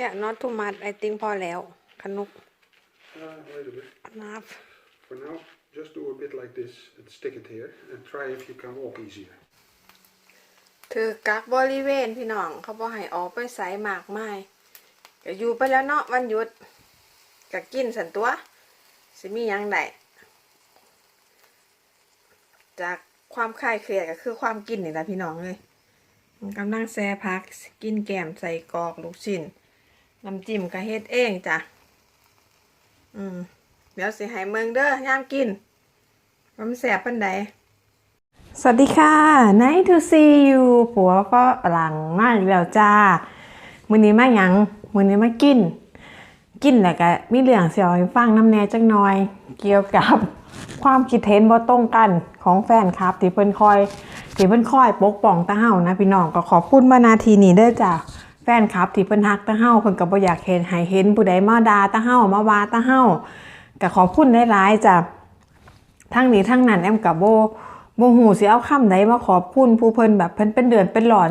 Yeah not too much I think พอแล้วขนุก Uh, wait a bit. enough For now, just do a bit like this and stick it here and try if you can walk easier. ถือกักบริเวณพี่น้องเขาบอกให้ออกไปใส่หมากไม้ก็อยู่ไปแล้วเนาะวันหยุดก็กินสันตัวสิมีหยังไดจากความคลายเครียดก็คือความกินนี่แหละพี่น้องเลยมันกำลังแซ่พักกินแกมใส่กรอกลูกชิ้น น้ำจิ้มก็เฮ็ดเองจ้ะ อืม เดี๋ยวสิให้เมืองเด้อยามกินว่ามันแสบปันใดสวัสดีค่ะ nice to see you ผัวก็หลังมากแล้วจ้า มื้อนี้มาหยัง มื้อนี้มากิน กินแล้วก็มีเรื่องเสียวให้ฟังน้ำแน่จักหน่อย เกี่ยวกับความคิดเห็นบ่ตรงกันของแฟนคลับที่เพิ่นคอยที่เพิ่นคอยปกป้องตาเฮานะพี่น้องก็ขอบคุณมานาทีนี้เด้อจ้ะ ฟนคลับที่เพิ่นฮักตาเฮาเพิ่นก็บ่อยากเห็นให้เห็นผู้ใดมาด่าตาเฮามาว่าตาเฮาก็ขอบคุณหลายๆจ้ะทั้งนี้ทั้งนั้นแอมกับโบโบหูสิเอาคำใดมาขอบคุณผู้เพิ่นแบบเพิ่นเป็นเดือนเป็นหลอน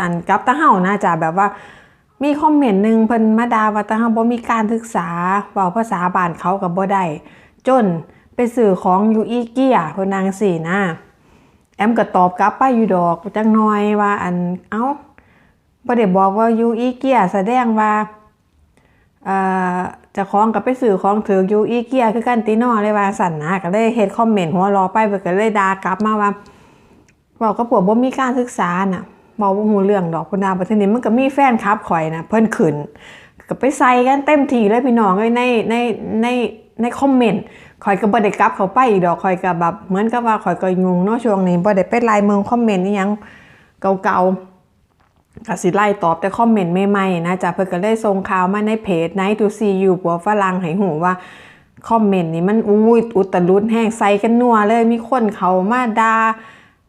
อันกับตาเฮานะจ้ะแบบว่ามีคอมเมนต์หนึ่งเพิ่นมาดาว่าตาเฮาบ่มีการศึกษาเว้าภาษาบ้านเขาก็บบ่ได้จนไปซื้อของอยู่อีเกียเพิ่นนางสี่นะแอมก็ตอบกลับไปอยู่ดอกจังน้อยว่าอันเอ้า บ่ได้บอกว่าอยู่อีเกียแสดงว่าเอ่อจะคล้องกับไปสื่อของถือยูอีเกียคือกันตีนอเลยว่าสั่นนะก็เลยเฮ็ดคอมเมนต์หัวรอไปเบิก็เลยด่ากลับมาว่าบอกกับผัวบ่มีการศึกษาน่ะบอกบ่ฮู้เรื่องดอกพุ่นดาบัดทีนี้มันก็มีแฟนคลับข่อยนะเพิ่นขึ้นก็ไปใส่กันเต็มทีเลยพี่น้องเอ้ยในในในในคอมเมนต์ข่อยก็บ่ได้กลับเข้าไปอีกดอกข่อยก็แบบเหมือนกับว่าข่อยก็งงเนาะช่วงนี้บ่ได้ไปไล่เมืองคอมเมนต์อีหยังเก่าๆ ก็สิไล่ตอบแต่คอมเมนต์ใหม่ๆนะจ๊ะเพิ่นก็เลยส่งข่าวมาในเพจ Night to see you ปัวฝรั่งให้หูว่าคอมเมนต์นี่มันอุ้ยอุตลุดแห้งใส่กันนัวเลยมีคนเขามาด่า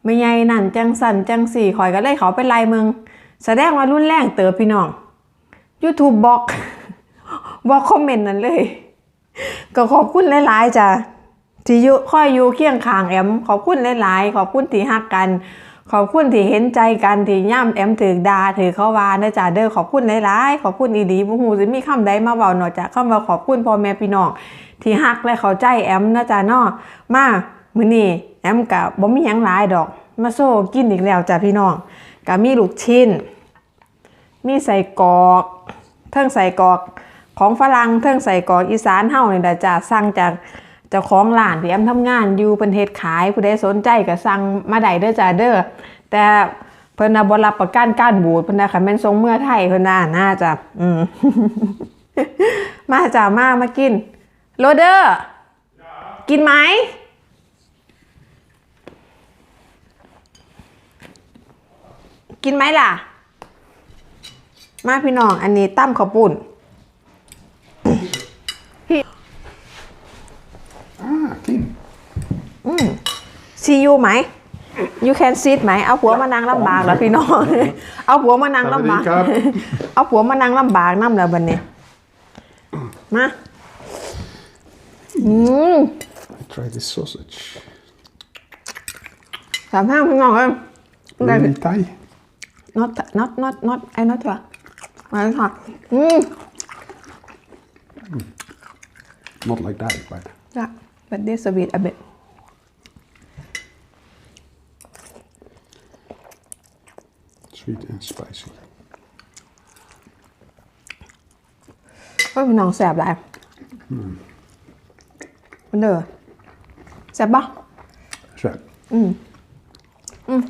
ไม่ใหญ่นั่นจังสันจังสี่ข่อยก็เลยเขาไปไล่มึง แสดงว่ารุ่นแรงเติบพี่น้อง YouTube บล็อกบล็อกคอมเมนต์นั้นเลย ก็ขอบคุณหลายๆจ้ะที่อยู่อยอยู่เคียงข้างแอมขอบคุณหลายๆ ขอบคุณที่ฮักกัน ขอบคุณที่เห็นใจกันที่ย่ำแอมถือดาถือเขาวานะจ๊ะเด้อขอบคุณหลายๆขอบคุณอีดีบ่ฮู้สิมีคำใดมาเว้านอกจากคำว่าขอบคุณพ่อแม่พี่น้องที่ฮักและเข้าใจแอมนะจ๊ะเนาะมามื้อนี้แอมก็บ่มีหยังหลายดอก มาโซ่กินอีกแล้วจ้ะพี่น้องก็มีลูกชิ้น มีใส่กอกเทิงใส่กอกของฝรั่งเทิงใส่กอกอีสานเฮานี่ล่ะจ้ะสั่งจาก จ้าของร้านที่แอมทำงานอยู่เพิ่นเฮ็ดขายผู้ใดสนใจก็สั่งมาได้เด้อจ้ะเด้อแต่เพิ่นน่ะบ่รับประกันการบูดเพิ่นน่ะคันแม่นทรงเมื่อไทยเพิ่นน่ะน่าจะอืมมาจ้ะมามากิน โรเดอร์กินไหมกินไหมล่ะ มาพี่น้อง อันนี้ตั้มข้าวปุ้น ซียูไหม you can sit ไหม เอาผัวมานั่งลำบากแล้วพี่น้อง เอาผัวมานั่งลำบาก สวัสดีครับ เอาผัวมานั่งลำบากน้ำแล้วบันนี้ มา อืม Try this sausage. สามห้าพี่น้องเอ้ย Really Thai. not not not not ไอ้ not ว่ะมาเลยค่ะอืม Not like that, but จ้ะ but this a bit a bit ก็พี่น้องแสบหลายมันเด้อแสบปะ So, 'Lekker. this Ja. อืม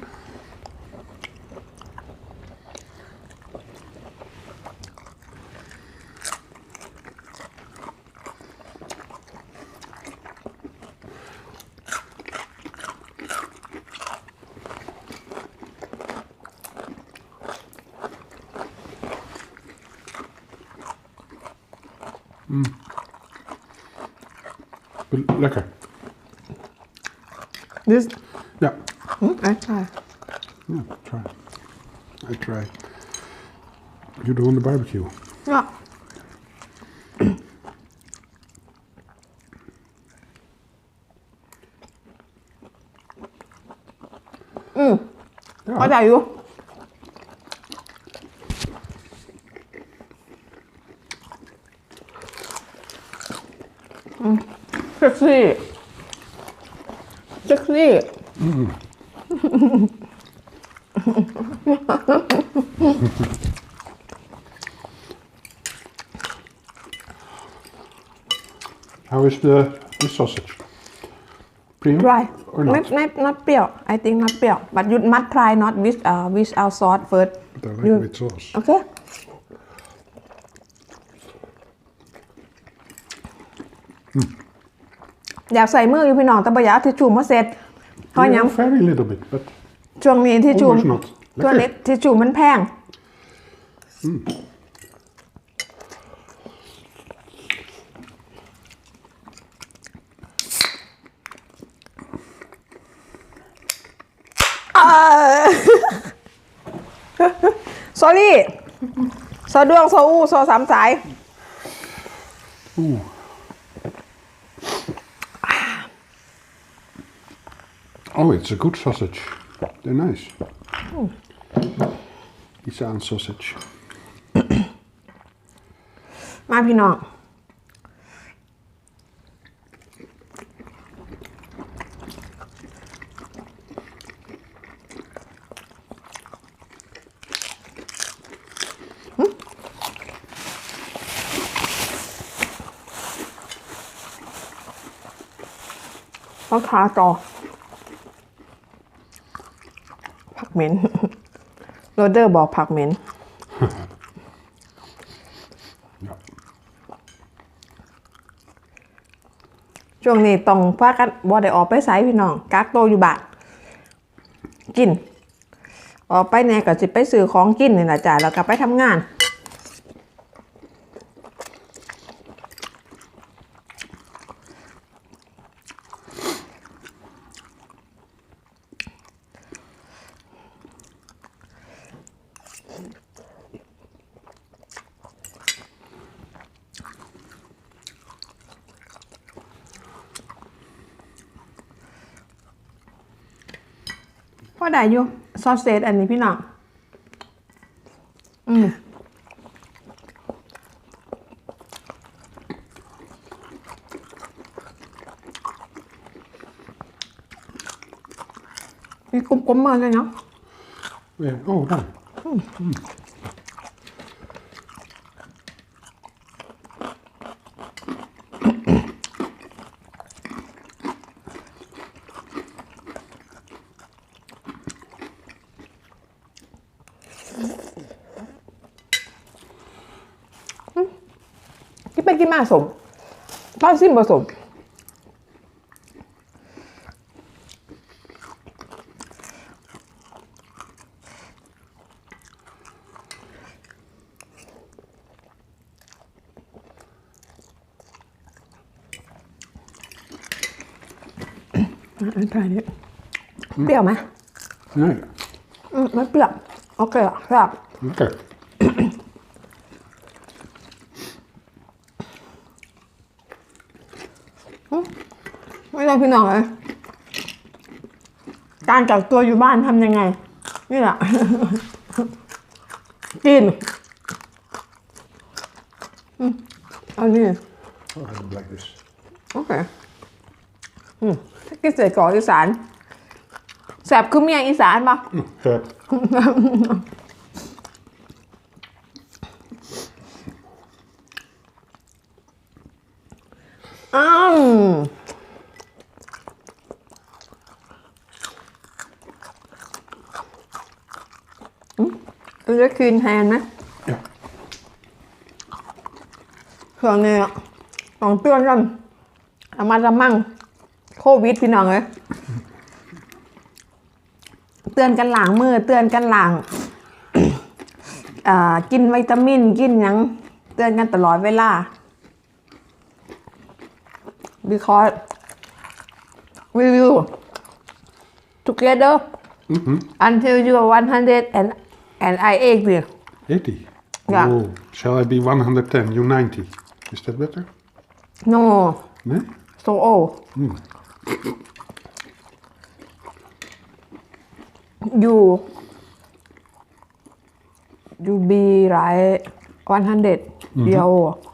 ไอ้ใช่ Yeah, try. I try. You do on the barbecue. เนี่ยอืม Ja. กซี่เซ็กซี่ How is the, the sausage? Prima? dry Or ไม่ not? ไม่ not เปรี้ยว I think not เปรี้ยว but you must try not with uh without sauce first But I like You- with sauce. โ อเคอยากใส่มืออยู่พี่น้องแต่บ่อยากเอาทิชชู่มาเสร็จเพราะหยัง Yeah, very little bit, but ช่วงนี้ทิชชู่ Almost not ช่วงนี้ทิชชู่มันแพง sorry ซอดวง ซออู้ ซอสามสาย ooh. Oh, it's a good sausage. They're nice. Isaan sausage. มาพี่น้อง ต้องทาจอ ผัก เหม็นโรเดอร์บอกผักเหม็น ช่วงนี้ต้องพากันบอได้ออกไปไสพี่น้องกักโตวอยู่บ้านกิน ออกไปแหน่ก็สิไปซื้อของกินนี่นะจ้ะแล้วก็ไปทำงาน ได้อยู่ซอสเซตอันนี้พี่น้องอืมมีกลมๆมาเลยเนาะ Yeah. Oh, daar. กินไป กินมาสมทอดซิมผสมอะอันทายนี้เปรี้ยวไหม Nee. อืมไม่เปรี้ยวโอเคอะครับ Lekker. ไม่ต้พี่น้องเลยการกักตัวอยู่บ้านทำยังไง นี่แหละกินอืมเอานี่ Oh, I don't like this. โอเคอืมกินเสร็จก่อนอีสานแสบคือเมียอีสานปะ Mm, Herb. อ้าว มันจะคืนแทนไหม Ja. เครื่องนี้อะต้องเตือนกันเอามาระมั่งโควิดพี่น้องเลยเตือนกันหลังมือเตือนกันหลังอ่ากินวิตามินกินหยังเตือนกันตลอดเวลา because we will together until you are 100 and and I 80 80. Ja. Oh, shall I be 110? You 90. Is that better? no Nee? so old hmm. you you be like 100 mm-hmm. year old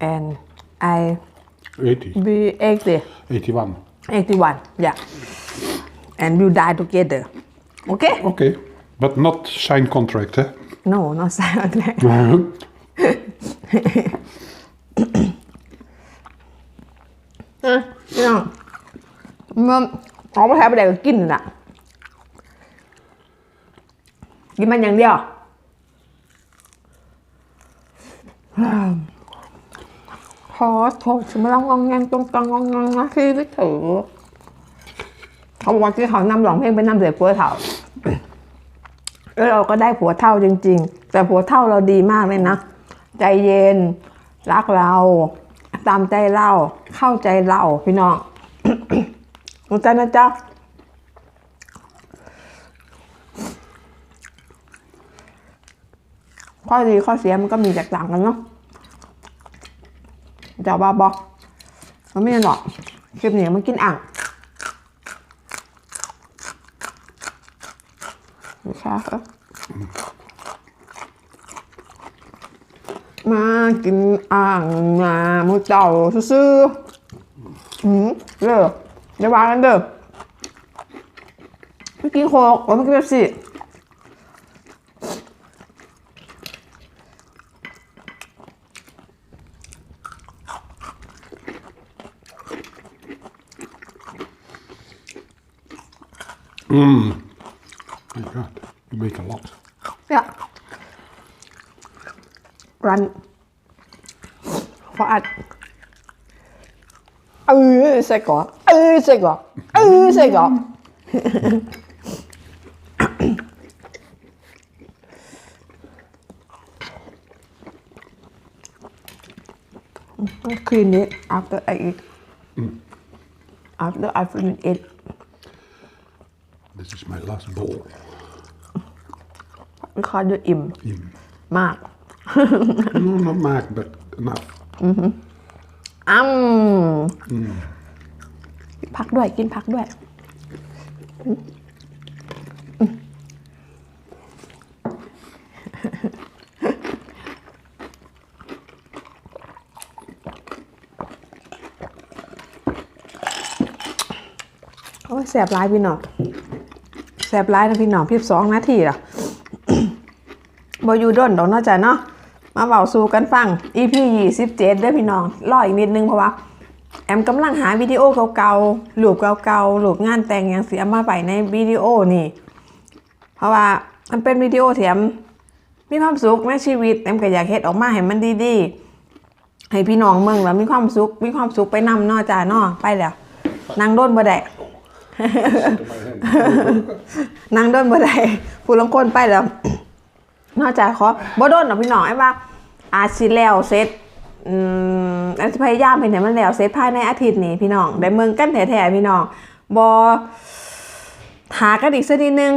and I 80. be 80 81. 81 yeah and you die together okay Okay. But not sign contract, eh? no not silent อะพี่น้องมันของประเทศไปไหนก็กินน่ะกินมันอย่างเดียว แงงตรงกลางงองแงงนะที่ไม่ถือเขาบอกว่าที่เขานำหลองเพลงเป็นนำเสียผัวเท่าแล้วเราก็ได้ผัวเท่าจริง ๆ แต่ผัวเท่าเราดีมากเลยนะ ใจเย็น รักเรา ตามใจเรา เข้าใจเราพี่น้องเข้าใจนะจ๊ะข้อดีข้อเสียมันก็มีแตกต่างกันเนาะจะบ้าบอกมันไม่ได้หรอก คลิปนี้มันกินอ่าง ไม่ใช่เหรอมากินอ่างมามูเต่าซื่ออืมเด้อเดี๋ยววางกันเด้อไม่กินโคกไม่กินเบบซี่ My God, you make a lot. เนี่ยรันขออัดเอ อใส่ก่อนเออใส่ก่อนเออใส่ก่อน clean it after I eat after I finish it This is my last bowl. because จะอิ่ม In. มาก no, not Mac, but enough. อ้ำ พักด้วยกินพักด้วยโอ้ยแสบร้ายพี่หนองแสบร้ายนะพี่หนองพี่สองนาทีละบอยู่ด้นดอกนอกจากเนาะมาเบาสู่กันฟัง EP ยี่สิบเจ็ดเด้อพี่น้องรออีกนิดนึงเพราะว่า แอมกำลังหาวิดีโอเก่าๆรูปเก่าๆรูปงานแต่งอย่างเสียมาไปในวิดีโอนี่ เพราะว่ามันเป็นวิดีโอที่แอมมีความสุขในชีวิตแอมก็อยากเฮ็ดออกมาให้มันดีๆ ให้พี่น้องเมืองแล้วมีความสุขมีความสุขไปนำเนอจ้าเนอไปแล้วนางด้นบ่ได้ นางด้นบ่ได้ผู้ลางคนไปแล้ว นอกจากขอบ่ด้นหรอกพี่น้องไอ้ว่าอาจสิแล้วเสร็จ อืมแอมจะพยายามเป็นให้มันแล้วเสร็จภายในอาทิตย์นี้พี่น้องได้เมืองกันแท้ๆพี่น้องบ่หากันอีกสักนิดนึง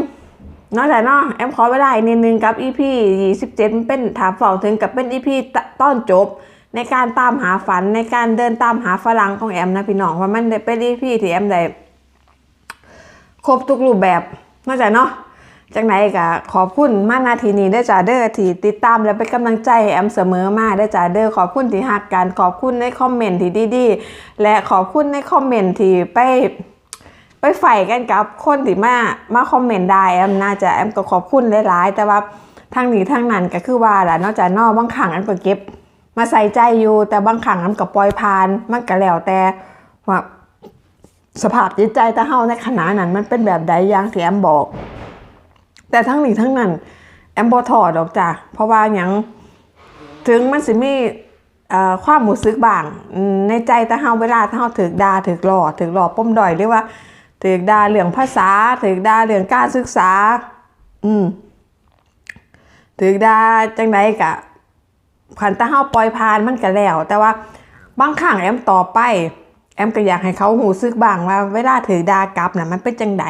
นอกจากเนาะแอมขอเวลาอีกนิดนึงกับ EP 27มันเป็นถามฝอกถึงกับเป็น EP ตต้อนจบ ในการตามหาฝันในการเดินตามหาฝรั่งของแอมนะพี่น้องว่ามันเป็น EP ที่แอมได้ครบทุกรูปแบบนอกจากเนาะ จากไหนก็ขอบคุณมานาทีนี้ได้จ้าเด้อที่ติดตามและเป็นกำลังใจให้แอมเสมอมาได้จ้าเด้อขอบคุณที่หักกันขอบคุณในคอมเมนต์ที่ดีๆ และขอบคุณในคอมเมนต์ที่ไปไปใฝ่กันกับคนที่มามาคอมเมนต์ได้แอมน่าจะแอมก็ขอบคุณหลายๆ แต่ว่าทางนี้ทางนั้นก็คือว่าแหละนอกจากนอกบางครั้งแอมก็เก็บ มาใส่ใจอยู่ แต่บางครั้งแอมก็ปล่อยผ่านมันก็แล้วแต่ว่าสภาพจิตใจตาเฮาในขณะนั้นมันเป็นแบบใดอย่างที่แอมบอก แต่ทั้งนี้ทั้งนั้น แอมบอถอดออกจากเพราะว่าอย่างถึงมันสิมีความหมูซึกบางในใจตาเฮาเวลาตาเฮาถึกดาถึกหล่อถึกหล่อป้มดอยเรียกว่าถึกดาเรื่องภาษาถึกดาเรื่องการศึกษา อืมถึกดาจังไดกะขันตาเฮาปล่อยผ่านมันก็แล้ว แต่ว่าบางครั้งแอมต่อไป แอมก็อยากให้เขาหูซึกบางว่า เวลาถือดากลับน่ะมันเป็นจังได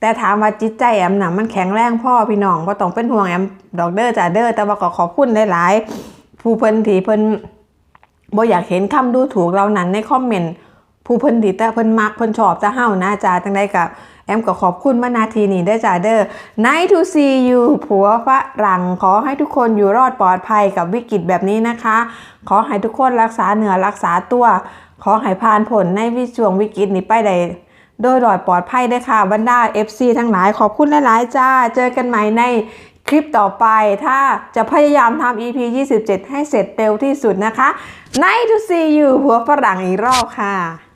แต่ถามว่าจิตใจแอมน่ะมันแข็งแรงพ่อพี่น้องก็ต้องเป็นห่วงแอมดอกเด้อจ่าเด้อแต่ว่าก็ขอบคุณหลายๆ ผู้เพิ่นที่เพิ่นบ่อยากเห็นคำดูถูกเรานั้นในคอมเมนต์ผู้เพิ่นที่แต่เพิ่นมักเพิ่นชอบจะเฮานะจ้าจังไดก็แอมก็ขอบคุณมานาทีนี้ได้จ้าเด้อ Nice to see you ผัวฝรั่งขอให้ทุกคนอยู่รอดปลอดภัยกับวิกฤตแบบนี้นะคะ ขอให้ทุกคนรักษาเหนือรักษาตัว ขอให้ผ่านผลในวิช่วงวิกฤตนี้ไปได้ โดยลอดปลอดภัยด้วยค่ะบรรดา FC ทั้งหลายขอบคุณหลายๆจ้า เจอกันใหม่ในคลิปต่อไป ถ้าจะพยายามทำ EP 27 ให้เสร็จเร็วที่สุดนะคะ Nice to see you หัวฝรั่งอีกรอบค่ะ